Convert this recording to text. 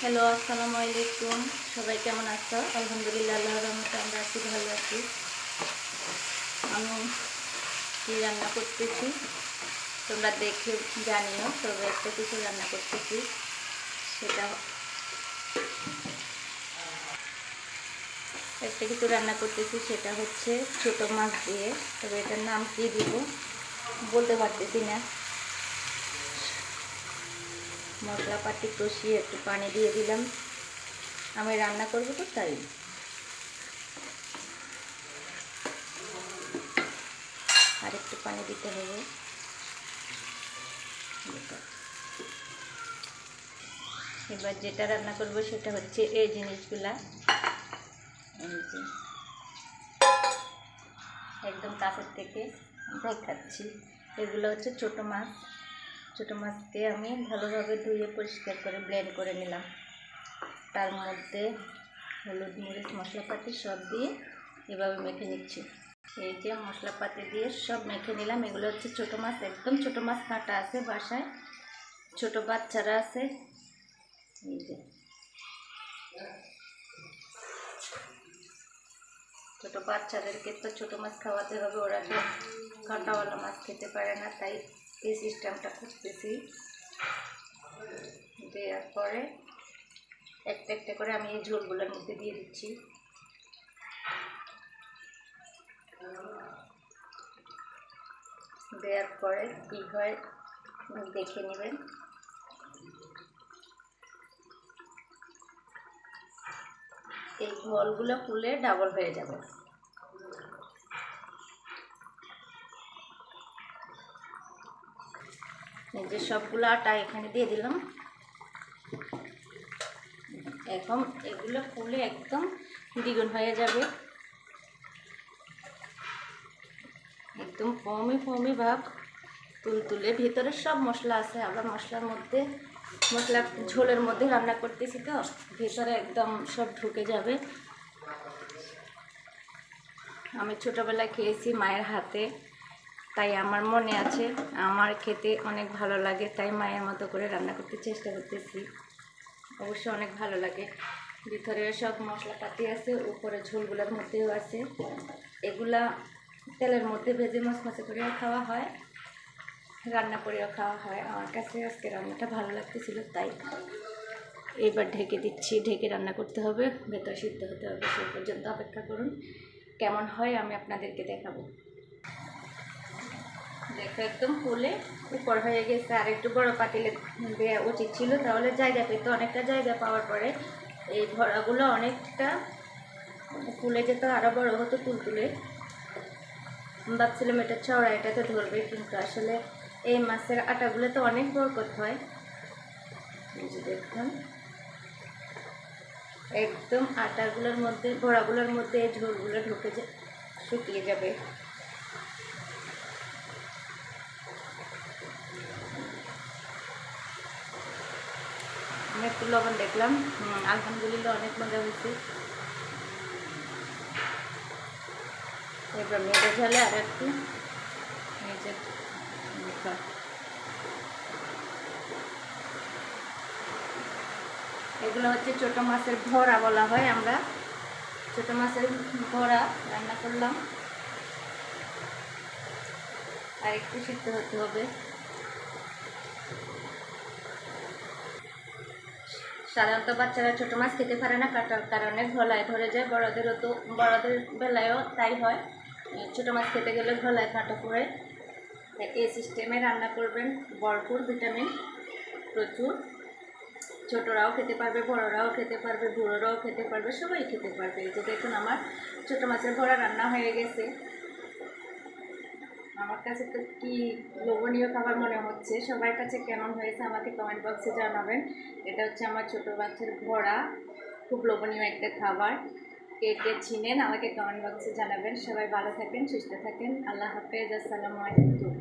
Hello, আসসালামু আলাইকুম। সবাই কেমন আছো? আলহামদুলিল্লাহ আল্লাহ রহমতে আমরা আছি, ভালো আছি। আমি কী রান্না করতেছি? তোমরা দেখে জানিও, তবে একটা কিছু রান্না করতেছি। সেটা একটা কিছু রান্না করতেছি, সেটা হচ্ছে ছোটো মাছ দিয়ে। তবে এটার নাম কি দিব? বলতে পারতেছি না। মশলাপাতি কষিয়ে একটু পানি দিয়ে দিলাম। আমি রান্না করব তো, তাই। আর একটু পানি দিতে হবে। এবার যেটা রান্না করব সেটা হচ্ছে এই জিনিসগুলা। একদম কাছের থেকে দেখাচ্ছি। এগুলো হচ্ছে ছোটো মাছ। ছোটো মাছকে আমি ভালোভাবে ধুয়ে পরিষ্কার করে ব্লেন্ড করে নিলাম। তার মধ্যে হলুদ মরিচ, মশলাপাতি সব দিয়ে এভাবে মেখে নিচ্ছি। এই যে মশলাপাতি দিয়ে সব মেখে নিলাম। এগুলো হচ্ছে ছোটো মাছ, একদম ছোটো মাছ কাটা আছে বাসায়। ছোটো বাচ্চারা আছে। এই যে। ছোটো বাচ্চাদেরকে তো ছোটো মাছ খাওয়াতে হবে, ওরা তো কাঁটাওয়ালা মাছ খেতে পারে না, তাই এই সিস্টেমটা করতেছি দেওয়ার পরে একটা একটা করে আমি এই ঝোলগুলোর মধ্যে দিয়ে দিচ্ছি। দেওয়ার পরে কী হয় দেখে নেবেন। এই বলগুলো ফুলে ডাবল হয়ে যাবে। যে সবগুলো আটা এখানে দিয়ে দিলাম। এখন এগুলো ফুলে একদম দ্বিগুণ হয়ে যাবে। একদম ফমি ফমি ভাব, তুলতুলে ভিতরে সব মশলা আছে। আবার মশলার মধ্যে, মশলা ঝোলের মধ্যে রান্না করতেছি তো, ভেতরে একদম সব ঢুকে যাবে। আমি ছোটোবেলায় খেয়েছি মায়ের হাতে। তাই আমার মনে আছে, আমার খেতে অনেক ভালো লাগে, তাই মায়ের মতো করে রান্না করতে চেষ্টা করতেছি। অবশ্য অনেক ভালো লাগে। ভিতরে সব মশলাপাতি আছে, উপরে ঝোলগুলোর মধ্যেও আছে। এগুলা তেলের মধ্যে ভেজে মাছ মাছে করেও খাওয়া হয়, রান্না করেও খাওয়া হয়। আমার কাছে আজকে রান্নাটা ভালো লাগতেছিল, তাই এবার ঢেকে দিচ্ছি। ঢেকে রান্না করতে হবে, ভেতর সিদ্ধ হতে হবে, সে পর্যন্ত অপেক্ষা করুন। কেমন হয় আমি আপনাদেরকে দেখাবো। দেখো, একদম ফুলে। উপর হয়ে গেছে আর একটু বড় পাতিলে দেওয়া উচিত ছিল, তাহলে জায়গা পেত, অনেকটা জায়গা পাওয়ার পরে এই ভরাগুলো অনেকটা ফুলে যেত আরও বড় হতো তুলতুলে। ভাবছিলাম এটা চওড়া এটাতে ধরবে কিন্তু আসলে এই মাছের আটাগুলো তো অনেক বরকত হয়। দেখুন। একদম আটাগুলোর মধ্যে ভরাগুলোর মধ্যে এই ঝোলগুলো ঢুকে যা শুকিয়ে যাবে। একটু লবণ দেখলাম। আলহামদুলিল্লাহ অনেক মজা হয়েছে। এবার মেঘে ঝালে আর একটু এগুলো হচ্ছে ছোটো মাছের ভরা বলা হয় আমরা। ছোটো মাছের ভরা রান্না করলাম। আর একটু সিদ্ধ হতে হবে। সাধারণত বাচ্চারা ছোটো মাছ খেতে পারে না, কাটার কারণে গলায় ধরে যায়। বড়দেরও তো, বড়দের বেলায়ও তাই হয়। ছোটো মাছ খেতে গেলে গলায় কাটা পড়ে। এই সিস্টেমে রান্না করবেন ভরপুর ভিটামিন প্রচুর। ছোটরাও খেতে পারবে, বড়রাও খেতে পারবে, বুড়োরাও খেতে পারবে, সবাই খেতে পারবে। এই যে দেখুন আমার ছোটো মাছের ভরা রান্না হয়ে গেছে। আমার কাছে তো কি লোভনীয় খাবার মনে হচ্ছে? সবার কাছে কেমন হয়েছে আমাকে কমেন্ট বক্সে জানাবেন। এটা হচ্ছে আমার ছোটো বাচ্চার ঘোড়া খুব লোভনীয় একটা খাবার। কে কে চিনেন আমাকে কমেন্ট বক্সে জানাবেন। সবাই ভালো থাকেন, সুস্থ থাকেন। আল্লাহ হাফেজ, আসসালামু আলাইকুম।